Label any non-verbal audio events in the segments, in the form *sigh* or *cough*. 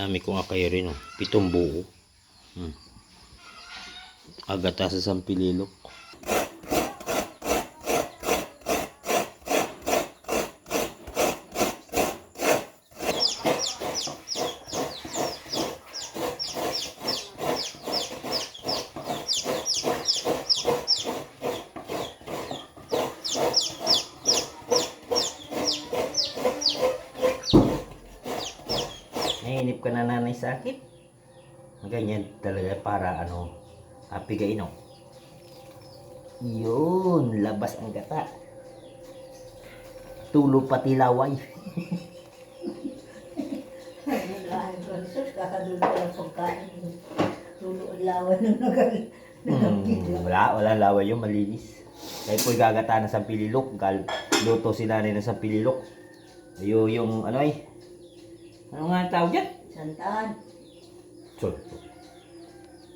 Dami ko nga kayo rin, oh. Pitong buo. Hmm. Agata sa Sampililok. Nainip ka na nanay sa akin? Ganyan talaga para ano, apigay no. Yun, labas ang gata. Tulo pati laway. Tulo ang lawan ng nagal. Hmm, wala, wala laway yung malinis. Kaya po'y gagata na sa pililok. Gal, luto si nanay na sa pililok. Ayo yung ano ay. Ano nga tawag dyan? Santaan. Sure.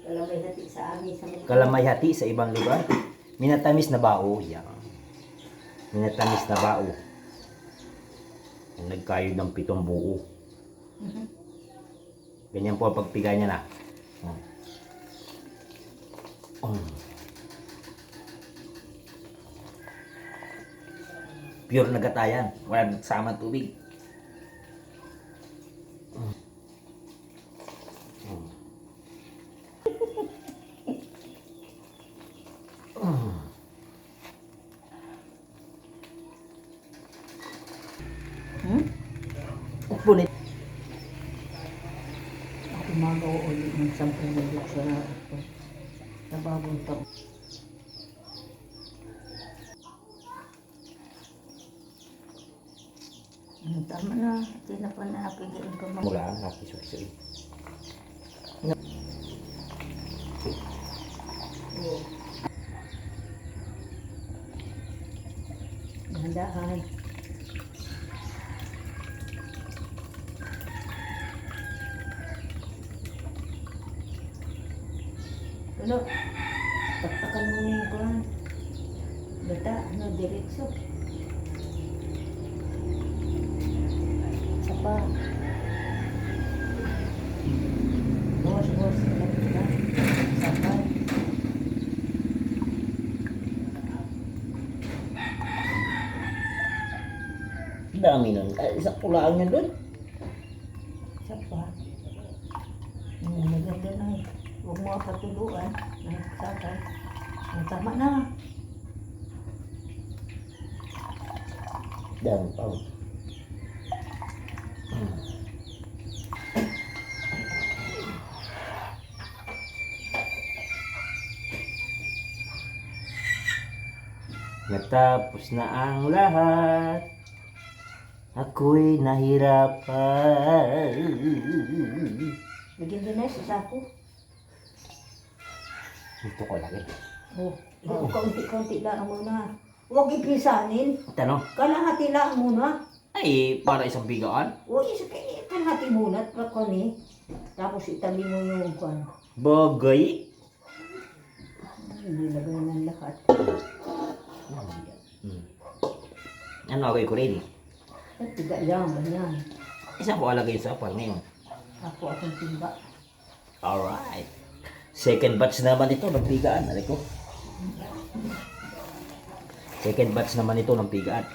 Kalabay natin sa amin sa mga... Kalamay hati sa ibang lugar. Minatamis na bao. Yan. Minatamis na bao. Ang nagkayod ng pitong buo. Ganyan po ang pagpigay niya na. Hmm. Mm. Pure na gatayan. Walang sama tubig. Mm. Taon. Hmm, tama na. Hindi na pa naapigain ko. Mula ang hati suki Dahan-dahan. Ano? Taktakan mo na yung kuhan. Gata, ano, diretso. Sapa. Bawas, bawas. Gata. Sapa. Dami nun. Ay, isang kulaan niya doon. Sapa. Hmm, maganda na eh. Huwag mo patuluan. Nagsakay. Ang tama na. Dami pa. oh. Natapos na ang lahat. Ako'y nahirapan. Bigyan din na sa sako. Ito ko lagi. Oh, oh. kaunti-kaunti lang muna. Huwag ipisanin. Tanong, Kalahati lang muna. ay para isang bigaan. Huwag isa kayo. Kalahati muna. at Pakoni. Tapos itabi mo yung kwan. Bagay. Hindi lagay ng lahat. Hmm. Ano ako ko rin? Tiga yan, ganyan. Isa ko alagay sa apal ngayon. Ako akong timba. Alright. Second batch naman ito ng pigaan. Aray ko. Second batch naman ito ng pigaan.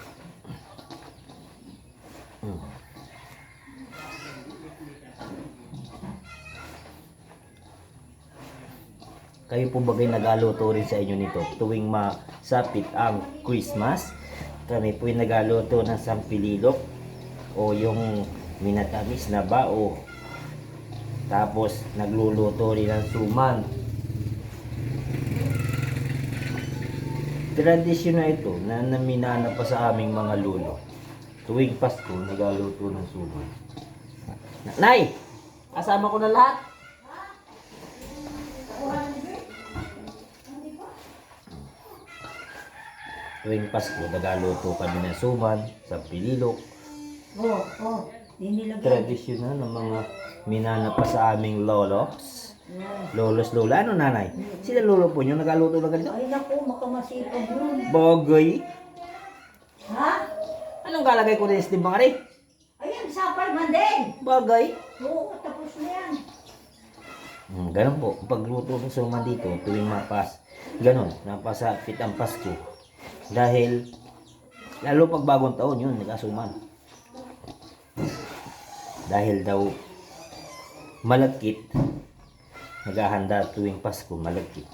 Kayo po bagay nagaluto rin sa inyo nito tuwing masapit ang Christmas. Kami po nagaluto ng sampililok o yung minatamis na bao tapos nagluluto rin ng suman. Tradisyon na ito na naminana pa sa aming mga lulo. Tuwing Pasko, nagaluto ng suman. Nay! Kasama ko na lahat. Tuwing Pasko, nagaluto kami ng suman sa pililok. Oh, oh. Hindi nilagay. Tradisyon na ng mga minana pa sa aming lolos. Lolos lola, ano nanay? Sila lolo po nyo, nagaluto na ganito? Ay naku, makamasipag yun. Bagay. Ha? Anong kalagay ko rin sa timbang ari? Ayan, sapal man din. Bagay. Oo, tapos yan. Mm, ganun po. Pagluto ng suman dito, tuwing mapas, ganun, napasapit ang Pasko. Dahil, lalo pag bagong taon yun, nag-asuman. Dahil daw, malagkit, naghahanda tuwing Pasko, malagkit.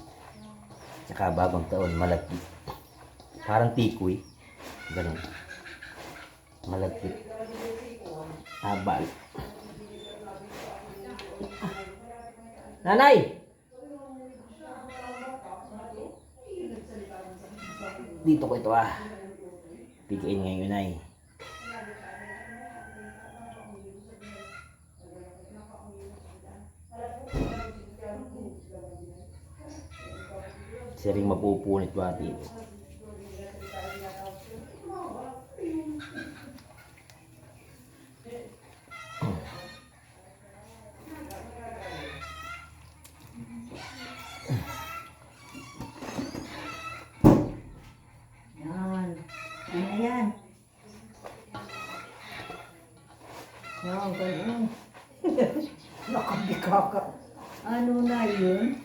Tsaka bagong taon, malagkit. Parang tikoy. Ganun. Malagkit. Habal. Nanay! Dito ko ito ah. Bigayin ngayon ay. Siring mapupunit bati. Yan. Yan, ganun. *laughs* Nakabika ka. Ano na yun?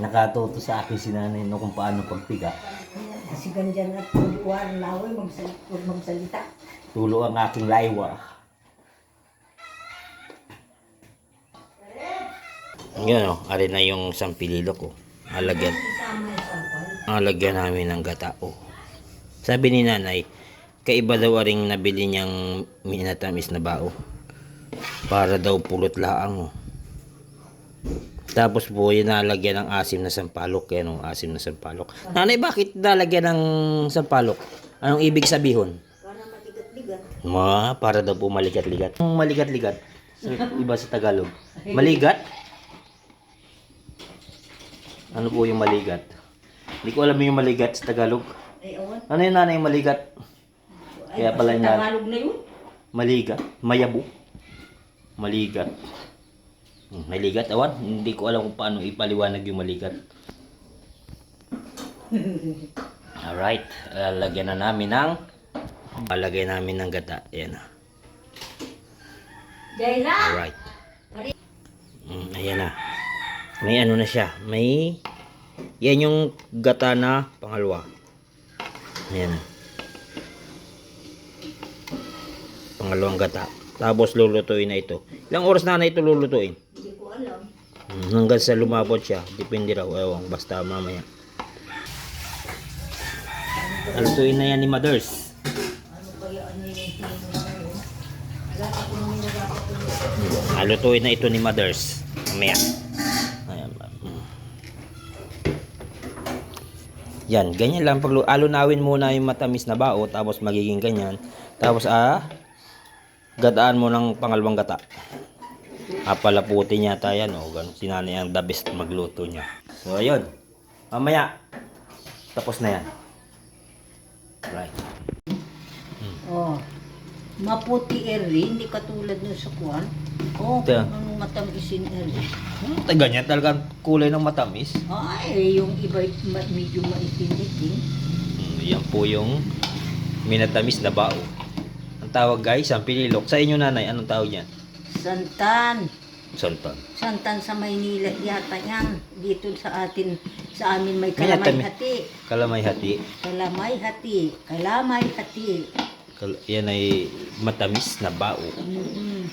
Nakatuto sa akin si nanay no kung paano pagpiga. Kasi ganyan at tuluan, laway, magsalita. Magsalita. Tulo ang aking laywa. Yan o, alin na yung sampililo ko. Alagyan, alagyan namin ng gata o. Sabi ni nanay, kaiba daw ring nabili niyang minatamis na bao. Para daw pulot laang o. Tapos po, yun nalagyan ng asim na sampalok. Yan o, asim na sampalok. Nanay, bakit nalagyan ng sampalok? Anong ibig sabihin? Para matigat-ligat. Ma, para daw po maligat-ligat. Ang maligat-ligat, iba sa Tagalog. Maligat? Ano po yung maligat? Hindi ko alam yung maligat sa Tagalog. Ay, awan. Ano yung nanay yung maligat? Ay, Kaya pala basta na- Tagalog na yun. Maligat? Mayabo? Maligat. Hmm, maligat, awan? Hindi ko alam kung paano ipaliwanag yung maligat. *laughs* Alright, uh, lagyan na namin ng Palagay namin ng gata. Ayan na. Jayla! Alright. Mm, ayan na. May ano na siya. May... Yan yung gata na pangalawa. Ayan. Pangalawang gata. Tapos lulutuin na ito. Ilang oras na na ito lulutuin? Hindi ko alam. Mm, hanggang sa lumabot siya. Depende raw. Ewan, basta mamaya. Lutuin na yan ni Mothers. Ano tino na ito ni Mothers. Mamaya. Ayan. mm. Yan, ganyan lang. Pag alunawin muna yung matamis na bao, tapos magiging ganyan. Tapos, ah, gadaan mo ng pangalawang gata. Apalaputin niya tayo, no? Ganun. Sinanay ang the best magluto niya. So, ayun. Mamaya, tapos na yan. Right. Oh. Maputi eri, hindi katulad nun sa kuwan. Oh, Ito. ang matamisin eri. Hmm, ganyan talaga ang kulay ng matamis. Ay, yung iba ma- medyo maitim-itim. Mm, yan po yung minatamis na bao. Ang tawag guys, ang pililok. Sa inyo nanay, anong tawag yan? Santan. Santan. Santan sa Maynila yata yan. Dito sa atin, sa amin may May kalamay natami- hati. Kalamay hati. Kalamay hati. Kalamay hati. Kal- yan ay matamis na bao. Mm-mm.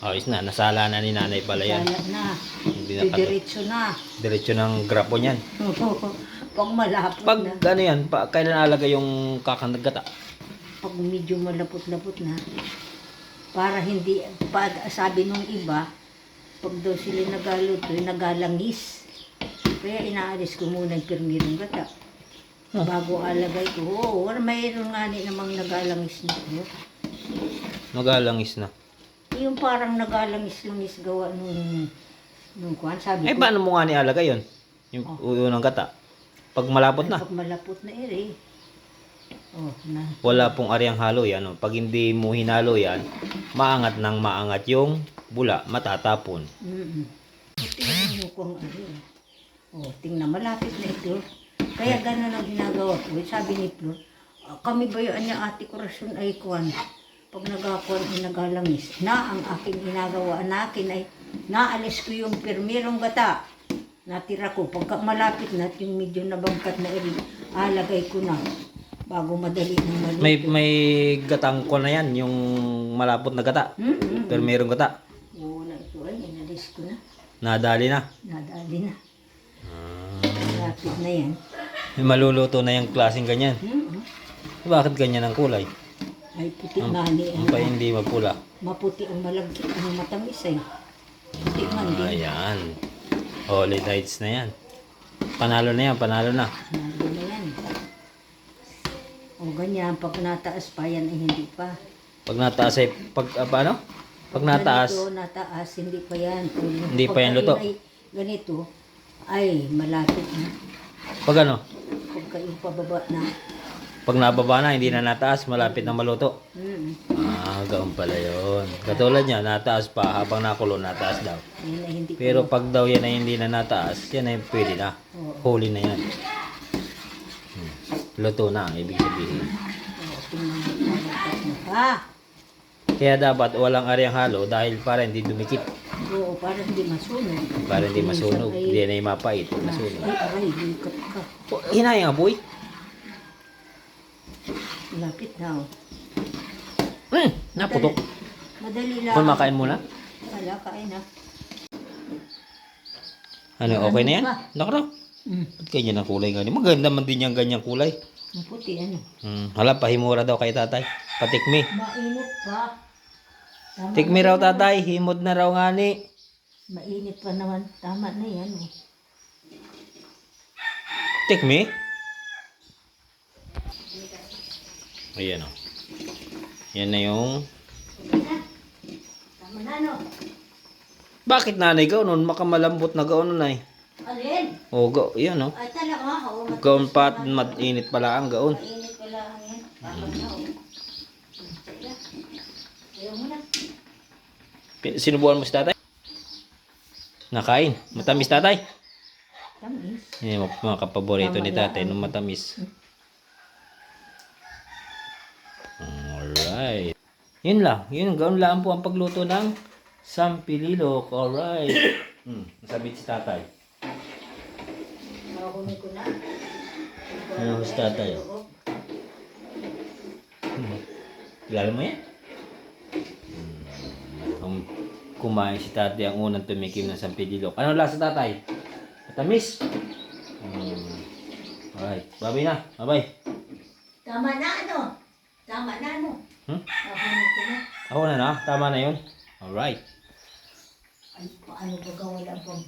Ayos na, nasala na ni nanay pala yan. Kaya na. Hindi na kato. Diretso na. Diretso ng grapo niyan. Pag malapot Pag na. ano yan, pa, kailan alaga yung kakandagata? Pag medyo malapot-lapot na. Para hindi, pag sabi nung iba, pag daw sila nagaluto, nagalangis. Kaya inaalis ko muna yung pirmirong gata. Bago alagay ko, oo, oh, mayroon nga ni namang nagalangis na ko. Magalangis na. Yung parang nagalangis-langis gawa nung, nung kuhan, sabi Eh, ko, paano mo nga nialagay yun? Yung uyo ng gata. Pag malapot na. pag malapot na ere, oh, na, Wala pong aryang halo yan. oh. Pag hindi mo hinalo yan, maangat ng maangat yung bula, matatapon. Mm-mm. Tingnan mo kung ano. eh. O, tingnan, malapit na ito. Kaya gano'n ang ginagawa ko. Sabi ni Flor, kami ba yun niya ate korasyon ay kuwan. Pag nagakuan ay nagalangis. Na ang aking ginagawa na akin ay naalis ko yung pirmirong gata. Natira ko. Pagka malapit na yung medyo nabangkat na iri, alagay ko na. Bago madali ng maluto. May may gatang ko na yan, yung malapot na gata. Mm-mm. Pero mayroong gata. Oo na ito ay inalis ko na. Nadali na. Nadali na. Malapit na yan. May maluluto na yung klaseng ganyan. Mm-mm. Bakit ganyan ang kulay? Ay puti nga ni. Ang pa hindi mapula. Maputi ang malagkit. Ang matamis ay. Puti man din. Ayan. Holy nights na yan. Panalo na yan, panalo na. Nalo na yan. O ganyan, pag nataas pa yan ay hindi pa. Pag nataas ay, pag, ah, paano? Pag nataas, Ganito, nataas, hindi pa yan. Kung Hindi pa yan luto. Ay, ganito, ay malapit na. pag ano? Pagka yung pababa na. Pag nababa na, hindi na nataas, malapit na maluto. Mm, Ah, gaon pala yun. Katulad niya, nataas pa habang nakulo, nataas daw. yan ay hindi Pero pag daw yan ay hindi na nataas, yan ay pwede na. Oo. Holy na yan. Hmm. Luto na, ang ibig sabihin. Pa. Kaya dapat walang aryang halo dahil para hindi dumikit. Oo, para hindi masunog. Para hindi masunog. Hindi na yung mapait. Masunog. Ay, aray, likat ka. Oh, hinay nga, boy. Lapit na. oh. Hmm, naputok. Madali lang. Kung makain muna. Wala, kain na. Ano, okay na yan? Ano ba? Naku na. Mm. Ba't ganyan ang kulay nga? Maganda man din yung ganyang kulay. Maputi, ano. Hmm. Hala, pahimura daw kay tatay. Patikmi. Mainit pa. Tama Tikmi raw tatay. Himod na raw nga ni. Mainit pa naman. Tama na yan. Oh. Tikmi? Ayan o. Yan na yung... Tama na, no? Bakit nanay gaon? Makamalambot na gaon nun ay. Alin? O, ga, yan o. Ay, talaga. Oo, mat- Gaon pa at mainit pala ang gaon. Mainit pala ang yan. Tama na, oh. Sige. Ayaw mo na. Pin- Sinubuan mo si tatay? Nakain. Matamis tatay. Tamis. Yan yung mga kapaborito ni tatay nung matamis. Alright. Yun lang. Yun, gaon lang po ang pagluto ng sampililok. Alright. *coughs* Hmm, nasabit si tatay. Makunin ko na. Ano si tatay? Hmm. Kilala mo yan? Hmm. Kumain si tatay ang unang tumikim ng sampililok. Ano lasa tatay? Matamis. Hmm. Alright. Babay na. Babay. Tama na, ano? Tama na, ano? Hmm? Ako na na. Tama na yun. Alright. Paano ba wala pang